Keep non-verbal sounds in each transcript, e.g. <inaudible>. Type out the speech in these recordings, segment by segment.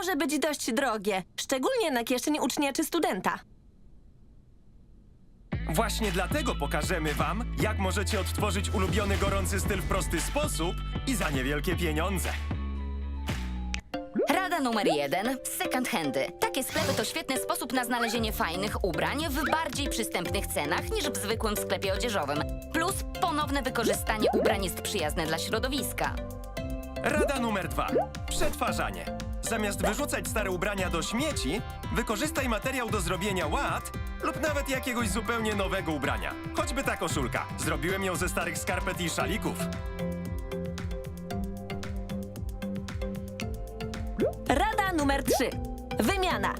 może być dość drogie, szczególnie na kieszeń ucznia czy studenta. Właśnie dlatego pokażemy wam, jak możecie odtworzyć ulubiony gorący styl w prosty sposób i za niewielkie pieniądze. Rada numer jeden. Second handy. Takie sklepy to świetny sposób na znalezienie fajnych ubrań w bardziej przystępnych cenach niż w zwykłym sklepie odzieżowym. Plus ponowne wykorzystanie ubrań jest przyjazne dla środowiska. Rada numer dwa. Przetwarzanie. Zamiast wyrzucać stare ubrania do śmieci, wykorzystaj materiał do zrobienia ład lub nawet jakiegoś zupełnie nowego ubrania. Choćby ta koszulka. Zrobiłem ją ze starych skarpet i szalików. Rada numer 3. Wymiana.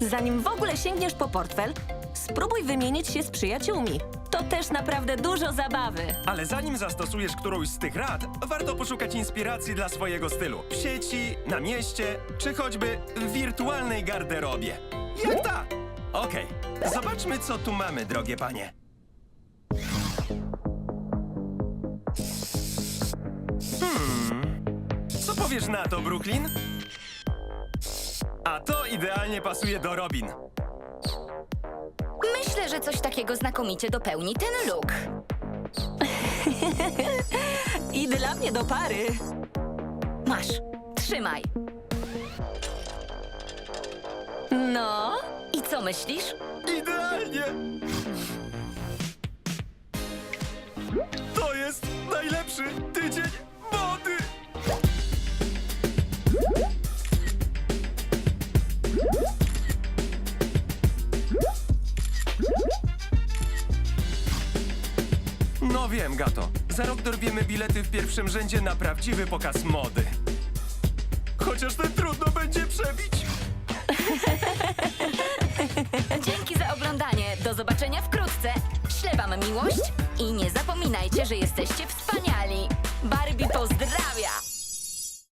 Zanim w ogóle sięgniesz po portfel, spróbuj wymienić się z przyjaciółmi. To też naprawdę dużo zabawy. Ale zanim zastosujesz którąś z tych rad, warto poszukać inspiracji dla swojego stylu. W sieci, na mieście, czy choćby w wirtualnej garderobie. Jak ta? Okej, zobaczmy co tu mamy, drogie panie. Hmm, co powiesz na to, Brooklyn? A to idealnie pasuje do Robin. Że coś takiego znakomicie dopełni ten look. <laughs> I dla mnie do pary. Masz. Trzymaj. No, I co myślisz? Idealnie! No wiem, Gato. Za rok dorwiemy bilety w pierwszym rzędzie na prawdziwy pokaz mody. Chociaż ten trudno będzie przebić. <laughs> Dzięki za oglądanie. Do zobaczenia wkrótce. Ślę wam miłość i nie zapominajcie, że jesteście wspaniali. Barbie pozdrawia!